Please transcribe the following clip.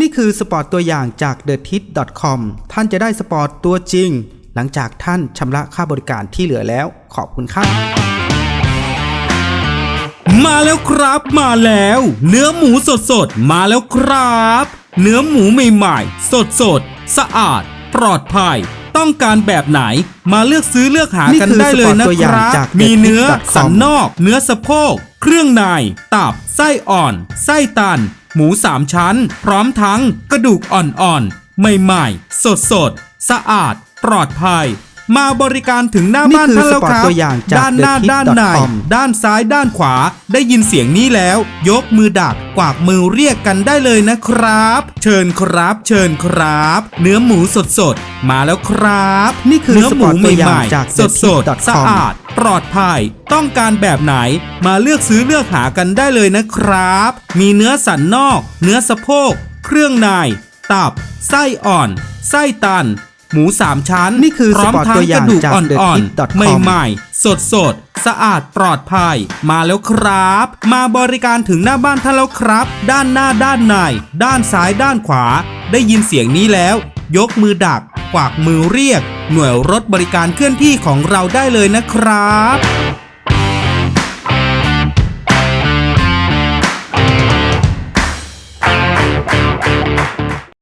นี่คือสปอร์ตตัวอย่างจาก t h e t i t c o m ท่านจะได้สปอร์ตตัวจริง หลังจากท่านชำระค่าบริการที่เหลือแล้ว ขอบคุณครับ มาแล้วครับมาแล้ว เนื้อหมูสดสดๆมาแล้วครับ เนื้อหมูใหม่ๆ สดสดๆสะอาด ปลอดภัย ต้องการแบบไหน มาเลือกซื้อเลือกหากันนี่คือได้เลยนะสปอร์ตตัวอคย่างรับจากมีเนื้อ TheTip.com สันนอก เนื้อสะโพก เครื่องใน ตับ ไส้อ่อน ไส้ตัน หมูสามชั้น พร้อมทั้งกระดูกอ่อนๆ ใหม่ๆ สดๆสะอาด ปลอดภัย มาบริการถึงหน้านี่บ้านคือท่านแล้วสปอร์คตรับตัวอย่างจากด้านหน้า TheTip.com ด้านในด้านซ้ายด้านขวา ได้ยินเสียงนี้แล้ว ยกมือดักกวากมือเรียกกันได้เลยนะครับ เชิญครับ เชิญครับ เนื้อหมูสดสดๆมาแล้วครับ นี่คือเนื้อหมูสปอร์ตตัวอย่างใหม่จากๆสดสด TheTip.com สะอาด ปลอดภัย ต้องการแบบไหนมาเลือกซื้อเลือกหากันได้เลยนะครับ มีเนื้อสันนอก เนื้อสะโพก เครื่องใน ตับ ไส้อ่อน ไส้ตัน หมูสามชั้นนี่คือพร้อมสปอร์ตทั้ตังวอกย่าระงดูกจากอ่อน TheTip.com ๆใหม่ๆ สดสดๆสะอาดปลอดภัย มาแล้วครับ มาบริการถึงหน้าบ้านท่านแล้วครับ ด้านหน้าด้านใน ด้านซ้ายด้านขวา ได้ยินเสียงนี้แล้ว ยกมือดัก กวากมือเรียก หน่วยรถบริการเคลื่อนที่ของเราได้เลยนะครับ